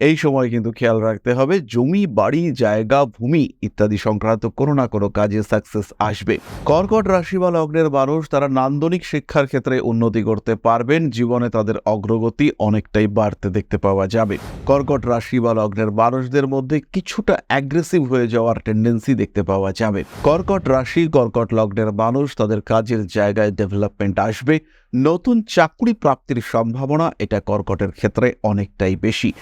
এই সময় কিন্তু খেয়াল রাখতে হবে জমি, বাড়ি, জায়গা, ভূমি ইত্যাদি সংক্রান্ত কোনো না কোনো কাজে সাকসেস আসবে। কর্কট রাশি বা লগ্নের মানুষ তারা নান্দনিক শিক্ষার ক্ষেত্রে উন্নতি করতে পারবেন, জীবনে তাদের অগ্রগতি অনেকটাই বাড়তে দেখতে পাওয়া যাবে। কর্কট রাশি বা লগ্নের মানুষদের মধ্যে কিছুটা অ্যাগ্রেসিভ হয়ে যাওয়ার টেন্ডেন্সি দেখতে পাওয়া যাবে। কর্কট রাশি, কর্কট লগ্নের মানুষ তাদের কাজের জায়গায় ডেভেলপমেন্ট আসবে, নতুন চাকরি প্রাপ্তির সম্ভাবনা এটা কর্কটের ক্ষেত্রে অনেকটাই বেশি।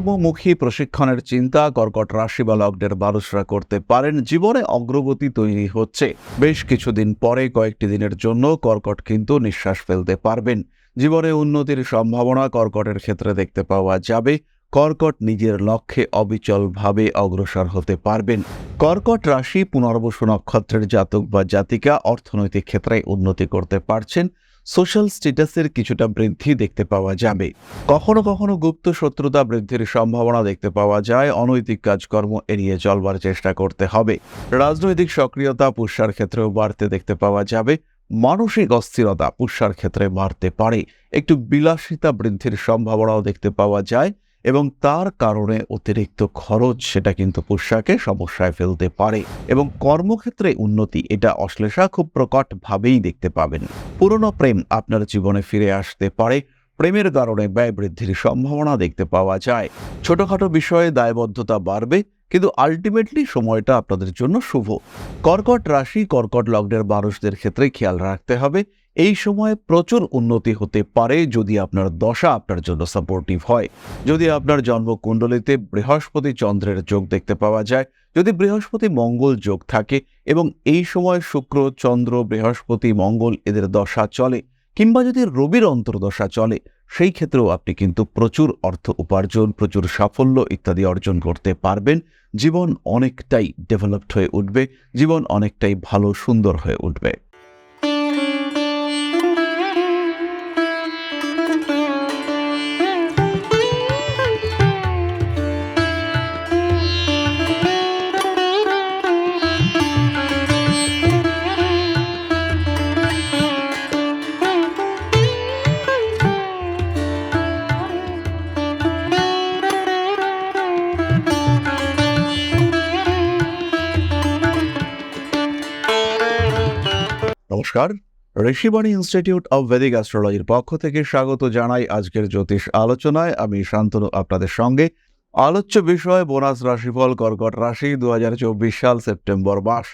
কর্মমুখী প্রশিক্ষণের চিন্তা, কর্কট রাশি বা লগ্নের মানুষরা করতে পারেন, জীবনে অগ্রগতি তৈরি হচ্ছে। বেশ কিছুদিন পরে কয়েকটি দিনের জন্য কর্কট কিন্তু নিঃশ্বাস ফেলতে পারবেন। জীবনে উন্নতির সম্ভাবনা কর্কটের ক্ষেত্রে দেখতে পাওয়া যাবে। কর্কট নিজের লক্ষ্যে অবিচলভাবে অগ্রসর হতে পারবেন। কর্কট রাশি পুনর্বসু নক্ষত্রের জাতক বা জাতিকা অর্থনৈতিক ক্ষেত্রে উন্নতি করতে পারছেন। সোশ্যাল স্ট্যাটাসের কিছুটা বৃদ্ধি দেখতে পাওয়া যাবে। কখনো কখনো গুপ্ত শত্রুতা বৃদ্ধির সম্ভাবনা দেখতে পাওয়া যায়। অনৈতিক কাজকর্ম এড়িয়ে চলবার চেষ্টা করতে হবে। রাজনৈতিক সক্রিয়তা পুষ্যার ক্ষেত্রেও বাড়তে দেখতে পাওয়া যাবে। মানসিক অস্থিরতা পুষ্যার ক্ষেত্রে বাড়তে পারে। একটু বিলাসিতা বৃদ্ধির সম্ভাবনাও দেখতে পাওয়া যায়। এবং তার কারণে অতিরিক্ত খরচ সেটা কিন্তু পুষ্যাকে সমস্যায় ফেলতে পারে এবং কর্মক্ষেত্রে উন্নতি এটা অশ্লেষা খুব প্রকটভাবেই দেখতে পাবেন। পুরনো প্রেম আপনার জীবনে ফিরে আসতে পারে, প্রেমের কারণে ব্যয় বৃদ্ধির সম্ভাবনা দেখতে পাওয়া যায়। ছোটখাটো বিষয়ে দায়বদ্ধতা বাড়বে, কিন্তু আলটিমেটলি সময়টা আপনাদের জন্য শুভ। কর্কট রাশি, কর্কট লগ্নের মানুষদের ক্ষেত্রে খেয়াল রাখতে হবে এই সময়ে প্রচুর উন্নতি হতে পারে যদি আপনার দশা আপনার জন্য সাপোর্টিভ হয়। যদি আপনার জন্মকুণ্ডলিতে বৃহস্পতি চন্দ্রের যোগ দেখতে পাওয়া যায়, যদি বৃহস্পতি মঙ্গল যোগ থাকে এবং এই সময় শুক্র, চন্দ্র, বৃহস্পতি, মঙ্গল এদের দশা চলে কিংবা যদি রবির অন্তর্দশা চলে, সেই ক্ষেত্রেও আপনি কিন্তু প্রচুর অর্থ উপার্জন, প্রচুর সাফল্য ইত্যাদি অর্জন করতে পারবেন। জীবন অনেকটাই ডেভেলপড হয়ে উঠবে, জীবন অনেকটাই ভালো, সুন্দর হয়ে উঠবে। নমস্কার। ঋষিবাণী ইনস্টিটিউট অব ভেদিক অ্যাস্ট্রোলজির পক্ষ থেকে স্বাগত জানাই আজকের জ্যোতিষ আলোচনায়। আমি শান্তনু, আপনাদের সঙ্গে। আলোচ্য বিষয়, বোনাস রাশিফল, কর্কট রাশি, দুহাজার চব্বিশ সাল, সেপ্টেম্বর মাস।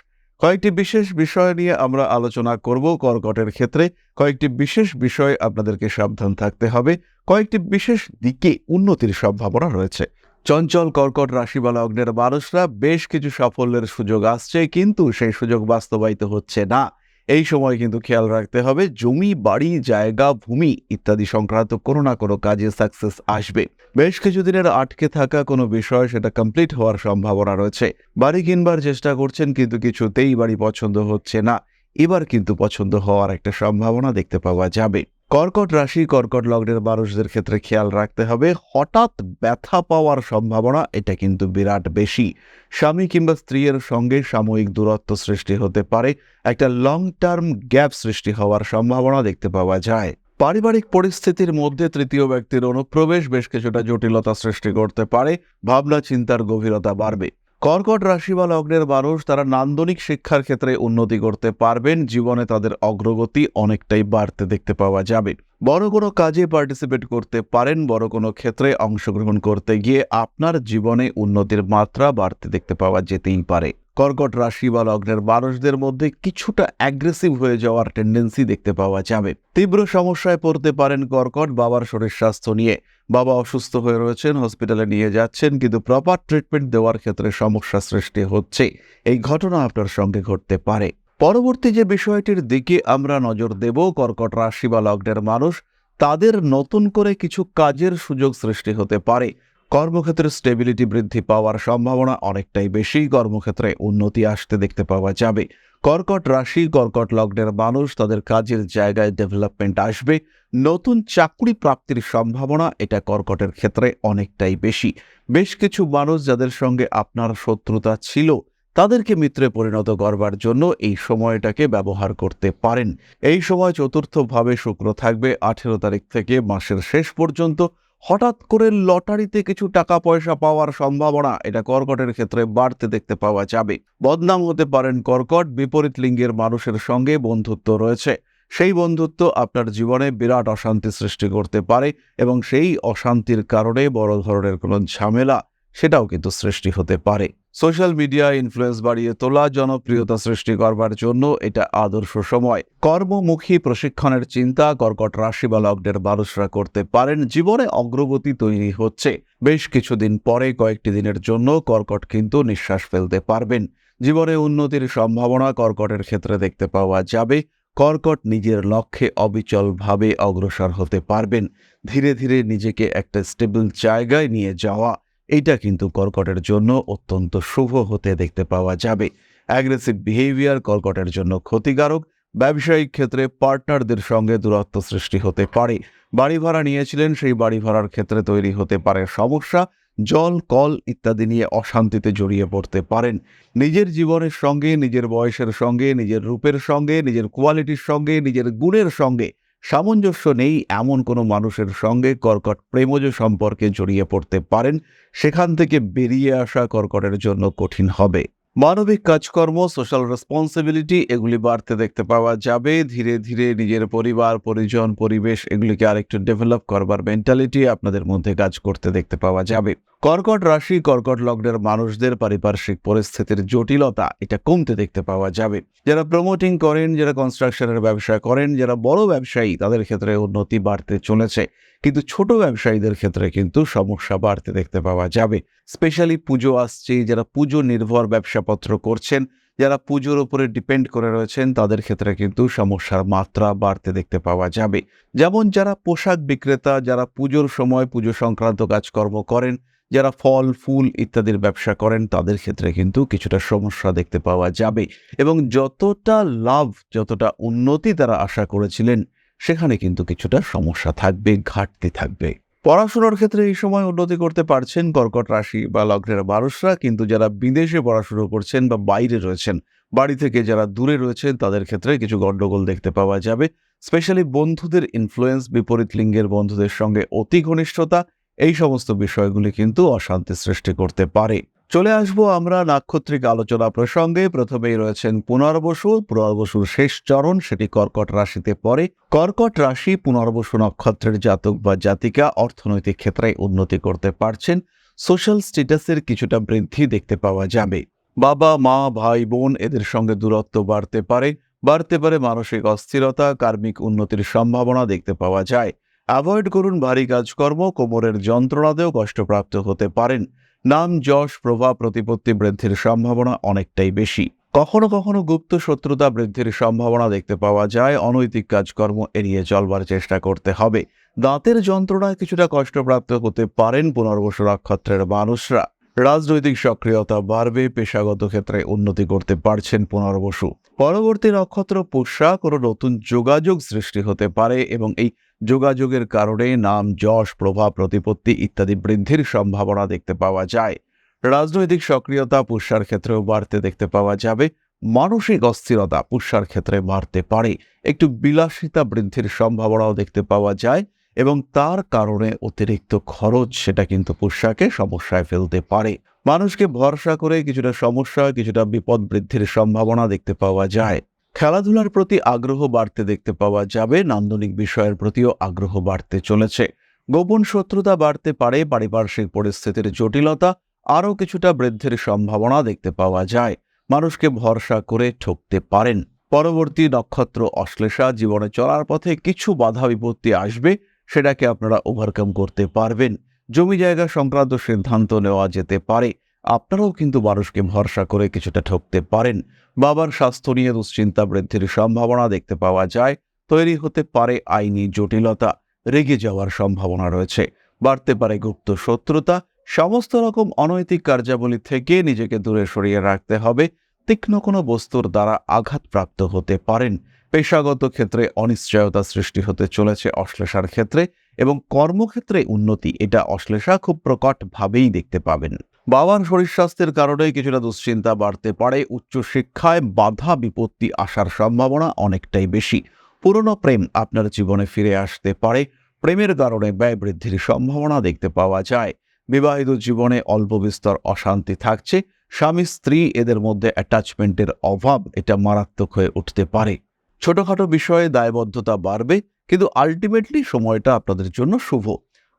কয়েকটি বিশেষ বিষয় নিয়ে আমরা আলোচনা করব কর্কটের ক্ষেত্রে। কয়েকটি বিশেষ বিষয় আপনাদেরকে সাবধান থাকতে হবে। কয়েকটি বিশেষ দিকে উন্নতির সম্ভাবনা রয়েছে। চঞ্চল কর্কট রাশি বা লগ্নের মানুষরা বেশ কিছু সাফল্যের সুযোগ আসছে, কিন্তু সেই সুযোগ বাস্তবায়িত হচ্ছে না। এই সময় কিন্তু খেয়াল রাখতে হবে জমি, বাড়ি, জায়গা, ভূমি ইত্যাদি সংক্রান্ত কোনো না কোনো কাজে সাকসেস আসবে। বেশ কিছুদিনের আটকে থাকা কোনো বিষয় সেটা কমপ্লিট হওয়ার সম্ভাবনা রয়েছে। বাড়ি কিনবার চেষ্টা করছেন কিন্তু কিছুতেই বাড়ি পছন্দ হচ্ছে না। এবার কিন্তু পছন্দ হওয়ার একটা সম্ভাবনা দেখতে পাওয়া যাবে। কর্কট রাশি, কর্কট লগ্নের মানুষদের ক্ষেত্রে খেয়াল রাখতে হবে, হঠাৎ ব্যথা পাওয়ার সম্ভাবনা, এটা কিন্তু বিরাট বেশি। স্বামী কিংবা স্ত্রীর সঙ্গে সাময়িক দূরত্ব সৃষ্টি হতে পারে, একটা লং টার্ম গ্যাপ সৃষ্টি হওয়ার সম্ভাবনা দেখতে পাওয়া যায়। পারিবারিক পরিস্থিতির মধ্যে তৃতীয় ব্যক্তির অনুপ্রবেশ বেশ কিছুটা জটিলতা সৃষ্টি করতে পারে ভাবনা চিন্তার গভীরতা বাড়বে। কর্কট রাশি বা লগ্নের মানুষ তারা নান্দনিক শিক্ষার ক্ষেত্রে উন্নতি করতে পারবেন। জীবনে তাদের অগ্রগতি অনেকটাই বাড়তে দেখতে পাওয়া যাবে। বড় কোনো কাজে পার্টিসিপেট করতে পারেন। বড় কোনো ক্ষেত্রে অংশগ্রহণ করতে গিয়ে আপনার জীবনে উন্নতির মাত্রা বাড়তে দেখতে পাওয়া যেতেই পারে। কর্কট রাশি বা লগ্নের মানুষদের মধ্যে কিছুটা অ্যাগ্রেসিভ হয়ে যাওয়ার টেন্ডেন্সি দেখতে পাওয়া যাবে। তীব্র সমস্যায় পড়তে পারেন কর্কট, বাবার শরীর স্বাস্থ্য নিয়ে। বাবা অসুস্থ হয়ে রয়েছেন হসপিটালে নিয়ে যাচ্ছেন, কিন্তু প্রপার ট্রিটমেন্ট দেওয়ার ক্ষেত্রে সমস্যা সৃষ্টি হচ্ছে। এই ঘটনা আপনার সঙ্গে ঘটতে পারে। পরবর্তী যে বিষয়টির দিকে আমরা নজর দেব, কর্কট রাশি বা লগ্নের মানুষ, তাদের নতুন করে কিছু কাজের সুযোগ সৃষ্টি হতে পারে। কর্মক্ষেত্রে স্টেবিলিটি বৃদ্ধি পাওয়ার সম্ভাবনা অনেকটাই বেশি। কর্মক্ষেত্রে উন্নতি আসতে দেখতে পাওয়া যাবে। কর্কট রাশি, কর্কট লগ্নের মানুষ, তাদের কাজের জায়গায় ডেভেলপমেন্ট আসবে। নতুন চাকরি প্রাপ্তির সম্ভাবনা এটা কর্কটের ক্ষেত্রে অনেকটাই বেশি। বেশ কিছু মানুষ যাদের সঙ্গে আপনার শত্রুতা ছিল, তাদেরকে মিত্রে পরিণত করবার জন্য এই সময়টাকে ব্যবহার করতে পারেন। এই সময় চতুর্থভাবে শুক্র থাকবে, আঠেরো তারিখ থেকে মাসের শেষ পর্যন্ত। হঠাৎ করে লটারিতে কিছু টাকা পয়সা পাওয়ার সম্ভাবনা, এটা কর্কটের ক্ষেত্রে বাড়তে দেখতে পাওয়া যাবে। বদনাম হতে পারেন কর্কট, বিপরীত লিঙ্গের মানুষের সঙ্গে বন্ধুত্ব রয়েছে। সেই বন্ধুত্ব আপনার জীবনে বিরাট অশান্তি সৃষ্টি করতে পারে এবং সেই অশান্তির কারণে বড় ধরনের কোনো ঝামেলা, সেটাও কিন্তু সৃষ্টি হতে পারে। সোশ্যাল মিডিয়া ইনফ্লুয়েন্স বাড়িয়ে তোলা, জনপ্রিয়তা সৃষ্টি করবার জন্য এটা আদর্শ সময়। কর্মমুখী প্রশিক্ষণের চিন্তা কর্কট রাশি বা লগ্নের মানুষরা করতে পারেন, জীবনে অগ্রগতি তৈরি হচ্ছে। বেশ কিছুদিন পরে কয়েকটি দিনের জন্য কর্কট কিন্তু নিঃশ্বাস ফেলতে পারবেন। জীবনে উন্নতির সম্ভাবনা কর্কটের ক্ষেত্রে দেখতে পাওয়া যাবে। কর্কট নিজের লক্ষ্যে অবিচলভাবে অগ্রসর হতে পারবেন। ধীরে ধীরে নিজেকে একটা স্টেবল জায়গায় নিয়ে যাওয়া এইটা কিন্তু কর্কটের জন্য অত্যন্ত শুভ হতে দেখতে পাওয়া যাবে। অ্যাগ্রেসিভ বিহেভিয়ার কর্কটের জন্য ক্ষতিকারক। ব্যবসায়িক ক্ষেত্রে পার্টনারদের সঙ্গে দূরত্ব সৃষ্টি হতে পারে। বাড়ি ভাড়া নিয়েছিলেন, সেই বাড়ি ভাড়ার ক্ষেত্রে তৈরি হতে পারে সমস্যা। জল, কল ইত্যাদি নিয়ে অশান্তিতে জড়িয়ে পড়তে পারেন। নিজের জীবনের সঙ্গে, নিজের বয়সের সঙ্গে, নিজের রূপের সঙ্গে, নিজের কোয়ালিটির সঙ্গে, নিজের গুণের সঙ্গে সামঞ্জস্য নেই এমন কোনো মানুষের সঙ্গে কর্কট প্রেমজ সম্পর্কে জড়িয়ে পড়তে পারেন, সেখান থেকে বেরিয়ে আসা কর্কটের জন্য কঠিন হবে। মানবিক কাজকর্ম সোশ্যাল রেসপন্সিবিলিটি এগুলি বাড়তে দেখতে পাওয়া যাবে। ধীরে ধীরে নিজের পরিবার, পরিজন, পরিবেশ এগুলিকে আরেকটু ডেভেলপ করবার মেন্টালিটি আপনাদের মধ্যে কাজ করতে দেখতে পাওয়া যাবে। কর্কট রাশি, কর্কট লগ্নের মানুষদের পারিপার্শ্বিক পরিস্থিতির জটিলতা এটা কমতে দেখতে পাওয়া যাবে। যারা প্রমোটিং করেন, যারা কনস্ট্রাকশনের ব্যবসা করেন, যারা বড় ব্যবসায়ী, তাদের ক্ষেত্রে উন্নতি বাড়তে চলেছে। কিন্তু ছোট ব্যবসায়ীদের ক্ষেত্রে কিন্তু সমস্যা বাড়তে দেখতে পাওয়া যাবে। স্পেশালি পুজো আসছে, যারা পুজো নির্ভর ব্যবসাপত্র করছেন, যারা পুজোর উপরে ডিপেন্ড করে রয়েছেন, তাদের ক্ষেত্রে কিন্তু সমস্যার মাত্রা বাড়তে দেখতে পাওয়া যাবে। যেমন যারা পোশাক বিক্রেতা, যারা পুজোর সময় পুজো সংক্রান্ত কাজকর্ম করেন যারা ফল, ফুল ইত্যাদির ব্যবসা করেন, তাদের ক্ষেত্রে কিন্তু কিছুটা সমস্যা দেখতে পাওয়া যাবে। এবং যতটা লাভ, যতটা উন্নতি তারা আশা করেছিলেন, সেখানে কিন্তু কিছুটা সমস্যা থাকবে, ঘাটতি থাকবে। পড়াশোনার ক্ষেত্রে এই সময় উন্নতি করতে পারছেন কর্কট রাশি বা লগ্নের মানুষরা, কিন্তু যারা বিদেশে পড়াশুনো করছেন বা বাইরে রয়েছেন, বাড়ি থেকে যারা দূরে রয়েছেন, তাদের ক্ষেত্রে কিছু গণ্ডগোল দেখতে পাওয়া যাবে। স্পেশালি বন্ধুদের ইনফ্লুয়েন্স বিপরীত লিঙ্গের বন্ধুদের সঙ্গে অতি ঘনিষ্ঠতা এই সমস্ত বিষয়গুলি কিন্তু অশান্তি সৃষ্টি করতে পারে। চলে আসব আমরা নাক্ষত্রিক আলোচনা প্রসঙ্গে। প্রথমেই রয়েছেন পুনর্বসু পুনর্বসুর শেষ চরণ, সেটি কর্কট রাশিতে পড়ে। কর্কট রাশি পুনর্বসু নক্ষত্রের জাতক বা জাতিকা অর্থনৈতিক ক্ষেত্রে উন্নতি করতে পারছেন। সোশ্যাল স্ট্যাটাসের কিছুটা বৃদ্ধি দেখতে পাওয়া যাবে। বাবা, মা, ভাই, বোন এদের সঙ্গে দূরত্ব বাড়তে পারে। বাড়তে পারে মানসিক অস্থিরতা, কার্মিক উন্নতির সম্ভাবনা দেখতে পাওয়া যায়। অ্যাভয়েড করুন ভারী কাজকর্ম, কোমরের যন্ত্রণাতেও কষ্টপ্রাপ্ত হতে পারেন। নাম যশ, প্রভাব, প্রতিপত্তি বৃদ্ধির সম্ভাবনা অনেকটাই বেশি। কখনো কখনো গুপ্ত শত্রুতা বৃদ্ধির সম্ভাবনা দেখতে পাওয়া যায়। অনৈতিক কাজকর্ম এড়িয়ে চলবার চেষ্টা করতে হবে। দাঁতের যন্ত্রণায় কিছুটা কষ্টপ্রাপ্ত হতে পারেন পুনর্বসু নক্ষত্রের মানুষরা। রাজনৈতিক সক্রিয়তা বাড়বে, পেশাগত ক্ষেত্রে উন্নতি করতে পারছেন পুনর্বসু। পরবর্তী নক্ষত্র পুষ্যা কোনো নতুন যোগাযোগ সৃষ্টি হতে পারে এবং এই যোগাযোগের কারণে নাম, যশ, প্রভাব, প্রতিপত্তি ইত্যাদি বৃদ্ধির সম্ভাবনা দেখতে পাওয়া যায়। রাজনৈতিক সক্রিয়তা পুষ্যার ক্ষেত্রেও বাড়তে দেখতে পাওয়া যাবে। মানসিক অস্থিরতা পুষ্যার ক্ষেত্রে বাড়তে পারে। একটু বিলাসিতা বৃদ্ধির সম্ভাবনাও দেখতে পাওয়া যায় এবং তার কারণে অতিরিক্ত খরচ সেটা কিন্তু পুষ্যাকে সমস্যায় ফেলতে পারে। মানুষকে ভরসা করে কিছুটা সমস্যা, কিছুটা বিপদ বৃদ্ধির সম্ভাবনা দেখতে পাওয়া যায়। খেলাধুলার প্রতি আগ্রহ বাড়তে দেখতে পাওয়া যাবে, নান্দনিক বিষয়ের প্রতিও আগ্রহ বাড়তে চলেছে। গোপন শত্রুতা বাড়তে পারে, পারিপার্শ্বিক পরিস্থিতির জটিলতা আরও কিছুটা বৃদ্ধির সম্ভাবনা দেখতে পাওয়া যায়। মানুষকে ভরসা করে ঠকতে পারেন। পরবর্তী নক্ষত্র অশ্লেষা, জীবনে চলার পথে কিছু বাধা বিপত্তি আসবে, সেটাকে আপনারা ওভারকাম করতে পারবেন। জমি জায়গা সংক্রান্ত সিদ্ধান্ত নেওয়া যেতে পারে। আপনারাও কিন্তু মানুষকে ভরসা করে কিছুটা ঠকতে পারেন। বাবার স্বাস্থ্য নিয়ে দুশ্চিন্তা বৃদ্ধির সম্ভাবনা দেখতে পাওয়া যায়। তৈরি হতে পারে আইনি জটিলতা, রেগে যাওয়ার সম্ভাবনা রয়েছে। বাড়তে পারে গুপ্ত শত্রুতা, সমস্ত রকম অনৈতিক কার্যাবলী থেকে নিজেকে দূরে সরিয়ে রাখতে হবে। তীক্ষ্ণ কোনো বস্তুর দ্বারা আঘাতপ্রাপ্ত হতে পারেন। পেশাগত ক্ষেত্রে অনিশ্চয়তা সৃষ্টি হতে চলেছে অশ্লেষার ক্ষেত্রে এবং কর্মক্ষেত্রে উন্নতি, এটা অশ্লেষা খুব প্রকটভাবেই দেখতে পাবেন। বাবার শরীর স্বাস্থ্যের কারণে কিছুটা দুশ্চিন্তা বাড়তে পারে, উচ্চশিক্ষায় বাধা বিপত্তি আসার সম্ভাবনা অনেকটাই বেশি। পুরনো প্রেম আপনার জীবনে ফিরে আসতে পারে, প্রেমের কারণে ব্যয় বৃদ্ধির সম্ভাবনা দেখতে পাওয়া যায়। বিবাহিত জীবনে অল্প বিস্তর অশান্তি থাকছে স্বামী স্ত্রী এদের মধ্যে অ্যাটাচমেন্টের অভাব, এটা মারাত্মক হয়ে উঠতে পারে। ছোটখাটো বিষয়ে দায়বদ্ধতা বাড়বে, কিন্তু আলটিমেটলি সময়টা আপনাদের জন্য শুভ।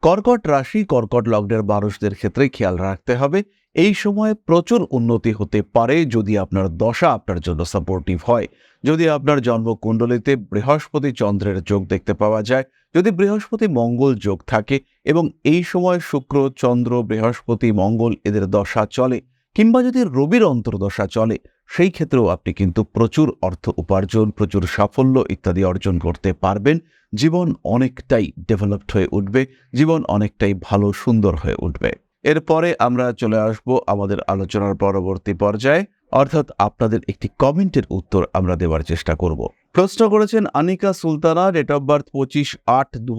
কর্কট রাশি, কর্কট লগ্নের মানুষদের ক্ষেত্রে খেয়াল রাখতে হবে, এই সময়ে প্রচুর উন্নতি হতে পারে যদি আপনার দশা আপনার জন্য সাপোর্টিভ হয়। যদি আপনার জন্মকুণ্ডলিতে বৃহস্পতি চন্দ্রের যোগ দেখতে পাওয়া যায়, যদি বৃহস্পতি মঙ্গল যোগ থাকে এবং এই সময় শুক্র, চন্দ্র, বৃহস্পতি, মঙ্গল এদের দশা চলে কিংবা যদি রবির অন্তর্দশা চলে, সেই ক্ষেত্রেও আপনি কিন্তু প্রচুর অর্থ উপার্জন, প্রচুর সাফল্য ইত্যাদি অর্জন করতে পারবেন। জীবন অনেকটাই ডেভেলপড হয়ে উঠবে, জীবন অনেকটাই ভালো, সুন্দর হয়ে উঠবে। এরপরে আমরা চলে আসব আমাদের আলোচনার পরবর্তী পর্যায়ে। অর্থাৎ আপনাদের একটি কমেন্টের উত্তর আমরা দেওয়ার চেষ্টা করব। প্রশ্ন করেছেন, Anika Sultana date of birth পঁচিশ আট দু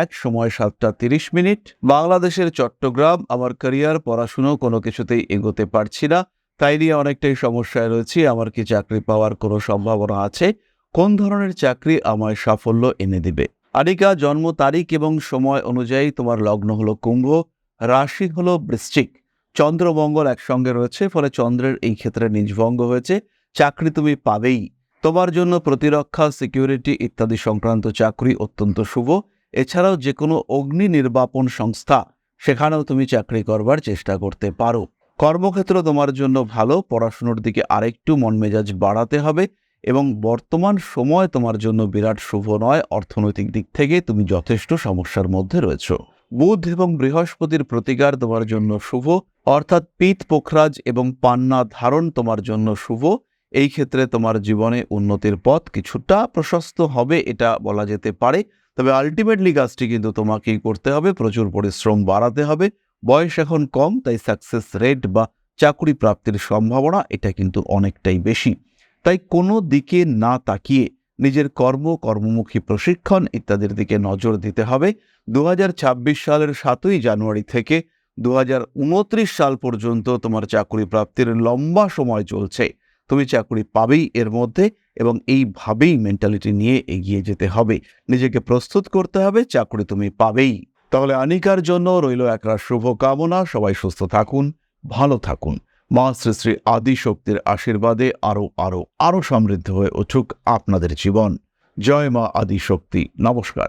এক, সময় সাতটা তিরিশ মিনিট। বাংলাদেশের চট্টগ্রাম, আমার ক্যারিয়ার পড়াশুনো কোনো কিছুতেই এগোতে পারছি না। তাই নিয়ে অনেকটাই সমস্যায় রয়েছি, আমার কি চাকরি পাওয়ার কোনো সম্ভাবনা আছে? কোন ধরনের চাকরি আমায় সাফল্য এনে দিবে? আনিকা, জন্ম তারিখ এবং সময় অনুযায়ী তোমার লগ্ন হলো কুম্ভ, রাশি হলো বৃশ্চিক। চন্দ্রমঙ্গল একসঙ্গে রয়েছে, ফলে চন্দ্রের এই ক্ষেত্রে নিজভঙ্গ হয়েছে। চাকরি তুমি পাবেই। তোমার জন্য প্রতিরক্ষা, সিকিউরিটি ইত্যাদি সংক্রান্ত চাকরি অত্যন্ত শুভ। এছাড়াও যে কোনো অগ্নি নির্বাপন সংস্থা, সেখানেও তুমি চাকরি করবার চেষ্টা করতে পারো। কর্মক্ষেত্র তোমার জন্য ভালো, পড়াশুনোর দিকে আরেকটু মন মেজাজ বাড়াতে হবে এবং বর্তমান সময় তোমার জন্য বিরাট শুভ নয়। অর্থনৈতিক দিক থেকে তুমি যথেষ্ট সমস্যার মধ্যে রয়েছ। বুধ এবং বৃহস্পতির প্রতিকার তোমার জন্য শুভ, অর্থাৎ পিত পোখরাজ এবং পান্না ধারণ তোমার জন্য শুভ। এই ক্ষেত্রে তোমার জীবনে উন্নতির পথ কিছুটা প্রশস্ত হবে, এটা বলা যেতে পারে। তবে আলটিমেটলি কাজটি কিন্তু তোমাকেই করতে হবে, প্রচুর পরিশ্রম বাড়াতে হবে। বয়স এখন কম, তাই সাকসেস রেট বা চাকরি প্রাপ্তির সম্ভাবনা, এটা কিন্তু অনেকটাই বেশি। তাই কোনো দিকে না তাকিয়ে নিজের কর্ম, কর্মমুখী প্রশিক্ষণ ইত্যাদির দিকে নজর দিতে হবে। দু হাজার ছাব্বিশ সালের সাতই জানুয়ারি থেকে দু হাজার উনত্রিশ সাল পর্যন্ত তোমার চাকরি প্রাপ্তির লম্বা সময় চলছে। তুমি চাকরি পাবেই এর মধ্যে এবং এইভাবেই মেন্টালিটি নিয়ে এগিয়ে যেতে হবে। নিজেকে প্রস্তুত করতে হবে, চাকরি তুমি পাবেই। তাহলে আনিকার জন্য রইল একরা শুভ কামনা সবাই সুস্থ থাকুন, ভালো থাকুন। মা শ্রী শ্রী আদি শক্তির আশীর্বাদে আরও আরও আরও সমৃদ্ধ হয়ে উঠুক আপনাদের জীবন। জয় মা আদি শক্তি নমস্কার।